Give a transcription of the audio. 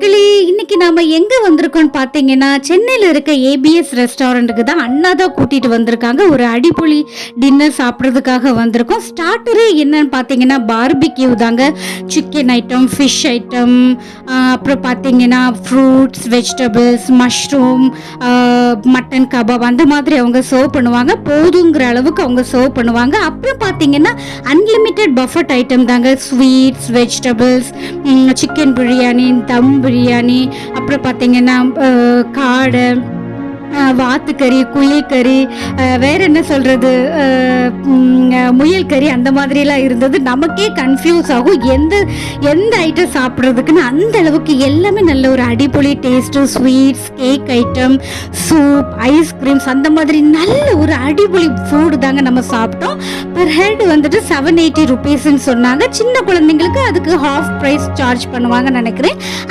மக்களே இன்னைக்கு நாம எங்க வந்திருக்கோம்னு பாத்தீங்கன்னா சென்னையில இருக்க ஏபிஎஸ் ரெஸ்டாரண்ட்டுக்கு தான் அண்ணா தான் கூட்டிட்டு வந்திருக்காங்க. ஒரு அடிப்பொலி டின்னர் சாப்பிட்றதுக்காக வந்திருக்கோம். ஸ்டார்டரே என்னன்னு பாத்தீங்கன்னா பார்பிக்யூ தாங்க. சிக்கன் ஐட்டம் ஃபிஷ் ஐட்டம் அப்புறம் பாத்தீங்கன்னா fruits vegetables mushroom mutton kebab அந்த மாதிரி அவங்க சர்வ் பண்ணுவாங்க. போதுங்கிற அளவுக்கு அவங்க சர்வ் பண்ணுவாங்க. அப்புறம் பார்த்தீங்கன்னா அன்லிமிட்டெட் பஃபட் ஐட்டம் தாங்க. Sweets vegetables chicken biryani dum biryani அப்புறம் பார்த்தீங்கன்னா காடை வாத்துக்கறி குழிக்கறி வேறு வேற என்ன சொல்றது? முயல் கறி அந்த மாதிரிலாம் இருந்தது. நமக்கே கன்ஃபியூஸ் ஆகும். எந்த எந்த ஐட்டம் சாப்பிட்றதுக்குன்னு அந்த அளவுக்கு எல்லாமே நல்ல ஒரு அடிப்பொலி taste sweets cake item soup ice creams அந்த மாதிரி நல்ல ஒரு அடிப்பொலி ஃபுட் தாங்க நம்ம சாப்பிட்டோம். பர் ஹெட் வந்துட்டு செவன் எயிட்டி ருபீஸ்ன்னு சொன்னாங்க. சின்ன குழந்தைங்களுக்கு அதுக்கு ஹாஃப் ப்ரைஸ் சார்ஜ் பண்ணுவாங்கன்னு நினைக்கிறேன்.